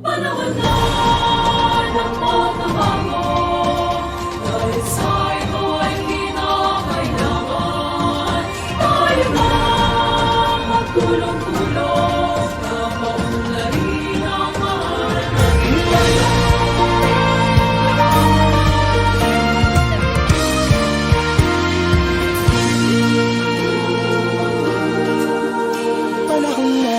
Panahon na ng pagbabago. Dahil sa ito ay kinakailangan. Tayo na magtulong-tulong Na maunlarin ang mahal nating bayan Panahon na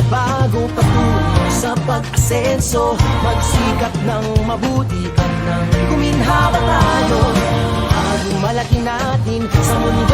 ng pagbabago patungo sa pag-asenso. Magsikap ng mabuti at nang guminhawa tayo. Ang malaki natin sa mundo